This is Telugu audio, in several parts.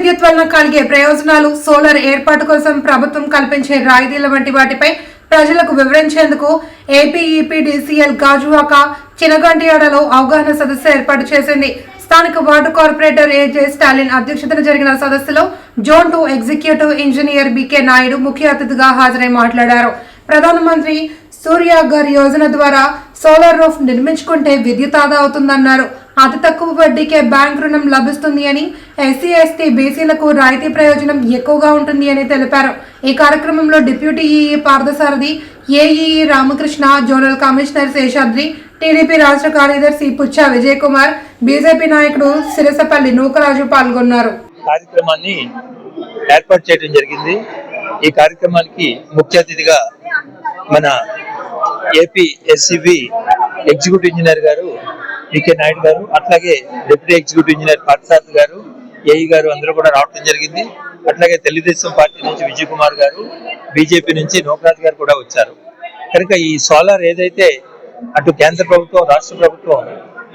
విద్యుత్ వలన కలిగే ప్రయోజనాలు సోలార్ ఏర్పాటు కోసం ప్రభుత్వం కల్పించే రాయితీల వంటి వాటిపై ప్రజలకు వివరించేందుకు ఏపీఈపీడీసీఎల్ గాజువాక చినగంటియాడలో అవగాహన సదస్సు ఏర్పాటు చేసింది. స్థానిక వార్డు కార్పొరేటర్ ఏజే స్టాలిన్ అధ్యక్షతన జరిగిన సదస్సులో zone two executive engineer B K Naidu ముఖ్య అతిథిగా హాజరై మాట్లాడారు. ప్రధానమంత్రి సూర్యాగర్ యోజన ద్వారా సోలార్ రూఫ్ నిర్మించుకుంటే విద్యుత్ ఆదా అవుతుందన్నారు. అతి తక్కువ వడ్డీకే బ్యాంక్ రుణం లభిస్తుంది అని ఎస్సీ ఎస్టీ బీసీలకు రాయితీ ప్రయోజనం ఎక్కువగా ఉంటుంది అని తెలిపారు. ఈ కార్యక్రమంలో deputy EE Parthasarathi AEE Ramakrishna zonal commissioner Seshadri TDP రాష్ట్ర కార్యదర్శి పుచ్చ విజయ్ కుమార్ బీజేపీ నాయకుడు సిరసపల్లి నూకరాజు పాల్గొన్నారు. కార్యక్రమాన్ని ఏర్పాటు చేయడం జరిగింది. ఈ కార్యక్రమానికి ముఖ్య అతిథిగా మన ఏపీ ఎస్సిబి ఎగ్జిక్యూటివ్ ఇంజనీర్ గారు వికే నాయుడు గారు అట్లాగే డిప్యూటీ ఎగ్జిక్యూటివ్ ఇంజనీర్ పార్థసారథి గారు ఏఈ గారు అందరూ కూడా రావడం జరిగింది. అట్లాగే తెలుగుదేశం పార్టీ నుంచి విజయ్ కుమార్ గారు బీజేపీ నుంచి నోకరాజ్ గారు కూడా వచ్చారు. కనుక ఈ సోలార్ ఏదైతే అటు కేంద్ర ప్రభుత్వం రాష్ట్ర ప్రభుత్వం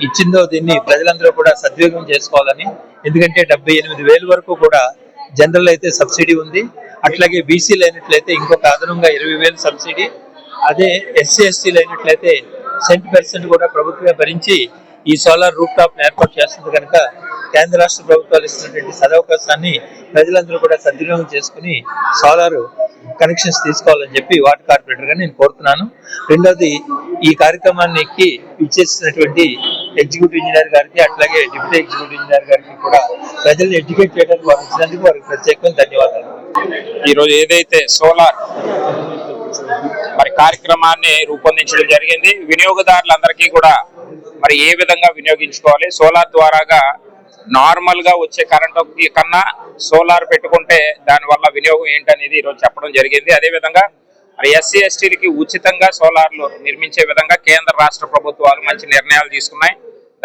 ఇచ్చిందో దీన్ని ప్రజలందరూ కూడా సద్వినియోగం చేసుకోవాలని ఎందుకంటే డెబ్బై ఎనిమిది వేలు వరకు కూడా జనరల్ అయితే సబ్సిడీ ఉంది. అట్లాగే బీసీలు అయినట్లయితే ఇంకొక అదనంగా ఇరవై వేలు సబ్సిడీ. అదే ఎస్సీ ఎస్టీలు అయినట్లయితే సెంట్ పర్సెంట్ కూడా ప్రభుత్వమే భరించి ఈ సోలార్ రూప్ టాప్ ఏర్పాటు చేస్తుంది కనుక కేంద్ర రాష్ట్ర ప్రభుత్వాలు ఇస్తున్నటువంటి సదవకాశాన్ని ప్రజలందరూ కూడా సద్వినియోగం చేసుకుని సోలార్ కనెక్షన్స్ తీసుకోవాలని చెప్పి వాటర్ కార్పొరేటర్గా నేను కోరుతున్నాను. రెండోది ఈ కార్యక్రమానికి ఇచ్చేసినటువంటి ఎగ్జిక్యూటివ్ ఇంజనీర్ గారికి అట్లాగే డిప్యూటీ ఎగ్జిక్యూటివ్ ఇంజనీర్ గారికి కూడా ప్రజల్ని ఎడ్యుకేట్ చేయడానికి వారు ఇచ్చినందుకు వారికి ప్రత్యేకంగా ధన్యవాదాలు. ఈరోజు ఏదైతే సోలార్ మరి కార్యక్రమాన్ని రూపొందించడం జరిగింది వినియోగదారులందరికీ కూడా మరి ఏ విధంగా వినియోగించుకోవాలి? సోలార్ ద్వారాగా నార్మల్గా వచ్చే కరెంట్ కన్నా సోలార్ పెట్టుకుంటే దాని వల్ల వినియోగం ఏంటనేది ఈరోజు చెప్పడం జరిగింది. అదే విధంగా మరి ఎస్సీ ఎస్టీలకి ఉచితంగా సోలార్లు నిర్మించే విధంగా కేంద్ర రాష్ట్ర ప్రభుత్వాలు మంచి నిర్ణయాలు తీసుకున్నాయి.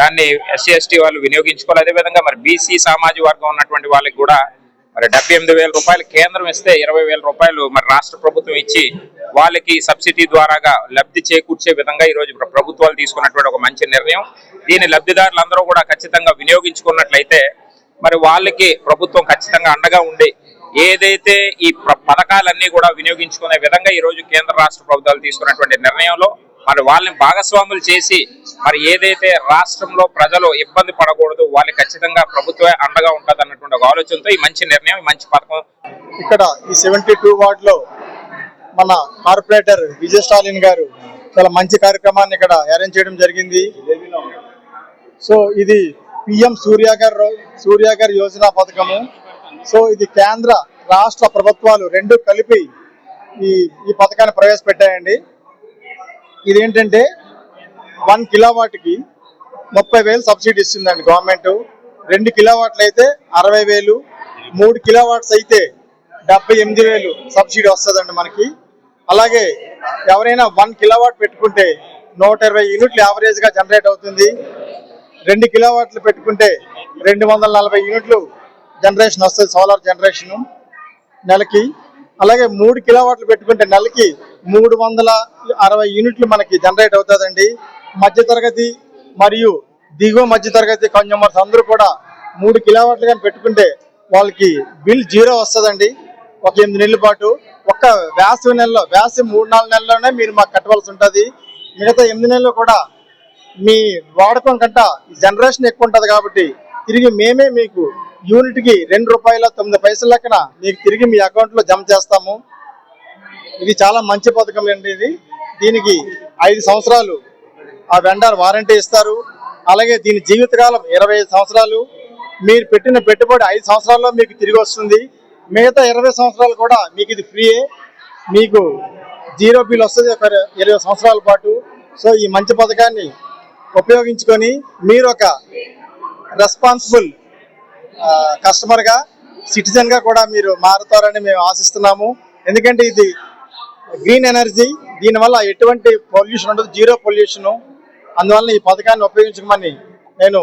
దాన్ని ఎస్సీ ఎస్టీ వాళ్ళు వినియోగించుకోవాలి. అదే విధంగా మరి బీసీ సామాజిక వర్గం ఉన్నటువంటి వాళ్ళకి కూడా మరి డెబ్బై ఎనిమిది వేల రూపాయలు కేంద్రం ఇస్తే ఇరవై వేల రూపాయలు మరి రాష్ట్ర ప్రభుత్వం ఇచ్చి వాళ్ళకి సబ్సిడీ ద్వారాగా లబ్ధి చేకూర్చే విధంగా ఈ రోజు ప్రభుత్వాలు తీసుకున్నటువంటి ఒక మంచి నిర్ణయం. దీని లబ్ధిదారులందరూ కూడా ఖచ్చితంగా వినియోగించుకున్నట్లయితే మరి వాళ్ళకి ప్రభుత్వం ఖచ్చితంగా అండగా ఉండి ఏదైతే ఈ పథకాలన్నీ కూడా వినియోగించుకునే విధంగా ఈ రోజు కేంద్ర రాష్ట్ర ప్రభుత్వాలు తీసుకున్నటువంటి నిర్ణయంలో మరి వాళ్ళని భాగస్వాములు చేసి మరి ఏదైతే రాష్ట్రంలో ప్రజలు ఇబ్బంది పడకూడదు వాళ్ళకి ఖచ్చితంగా ప్రభుత్వమే అండగా ఉంటుంది అన్నటువంటి ఒక ఆలోచనతో ఈ మంచి నిర్ణయం మంచి పథకం ఇక్కడ ఈ సెవెంటీ టూ వార్డులో మన కార్పొరేటర్ విజయ్ స్టాలిన్ గారు చాలా మంచి కార్యక్రమాన్ని ఇక్కడ అరేంజ్ చేయడం జరిగింది. సో ఇది పిఎం సూర్యాగర్ సూర్యాగర్ యోజన పథకము. సో ఇది కేంద్ర రాష్ట్ర ప్రభుత్వాలు రెండు కలిపి ఈ ఈ పథకాన్ని ప్రవేశపెట్టాయండి. ఇదేంటంటే వన్ కిలోవాట్కి ముప్పై వేలు సబ్సిడీ ఇస్తుందండి గవర్నమెంట్. రెండు కిలోవాట్లు అయితే అరవై వేలు మూడు కిలోవాట్స్ అయితే డెబ్బై ఎనిమిది వేలు సబ్సిడీ వస్తుందండి మనకి. అలాగే ఎవరైనా వన్ కిలోవాట్ పెట్టుకుంటే నూట ఇరవై యూనిట్లు యావరేజ్గా జనరేట్ అవుతుంది. రెండు కిలోవాట్లు పెట్టుకుంటే రెండు వందల నలభై యూనిట్లు జనరేషన్ వస్తుంది సోలార్ జనరేషను నెలకి. అలాగే మూడు కిలోవాట్లు పెట్టుకుంటే నెలకి మూడు వందల అరవై యూనిట్లు మనకి జనరేట్ అవుతుందండి. మధ్యతరగతి మరియు దిగువ మధ్యతరగతి కన్జ్యూమర్స్ అందరూ కూడా మూడు కిలోవాట్లు కానీ పెట్టుకుంటే వాళ్ళకి బిల్ జీరో వస్తుందండి. ఒక ఎనిమిది నెలల పాటు ఒక్క వేసవి నెలలో వేసవి మూడు నాలుగు నెలల్లోనే మీరు మాకు కట్టవలసి ఉంటుంది. మిగతా ఎనిమిది నెలలు కూడా మీ వాడకం కంట జనరేషన్ ఎక్కువ ఉంటుంది కాబట్టి తిరిగి మేమే మీకు యూనిట్కి రెండు రూపాయల తొమ్మిది పైసల లెక్కన మీకు తిరిగి మీ అకౌంట్లో జమ చేస్తాము. ఇది చాలా మంచి పథకం అండి ఇది. దీనికి ఐదు సంవత్సరాలు ఆ వెండర్ వారంటీ ఇస్తారు. అలాగే దీని జీవితకాలం ఇరవై ఐదు సంవత్సరాలు. మీరు పెట్టిన పెట్టుబడి ఐదు సంవత్సరాల్లో మీకు తిరిగి వస్తుంది. మిగతా ఇరవై సంవత్సరాలు కూడా మీకు ఇది ఫ్రీయే. మీకు జీరో బిల్ వస్తుంది ఒక ఇరవై సంవత్సరాల పాటు. సో ఈ మంచి పథకాన్ని ఉపయోగించుకొని మీరు ఒక రెస్పాన్సిబుల్ కస్టమర్గా సిటిజన్గా కూడా మీరు మారుతారని మేము ఆశిస్తున్నాము. ఎందుకంటే ఇది గ్రీన్ ఎనర్జీ దీనివల్ల ఎటువంటి పొల్యూషన్ ఉండదు. జీరో పొల్యూషన్ అందువల్ల ఈ పథకాన్ని ఉపయోగించమని నేను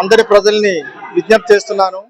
అందరి ప్రజల్ని విజ్ఞప్తి చేస్తున్నాను.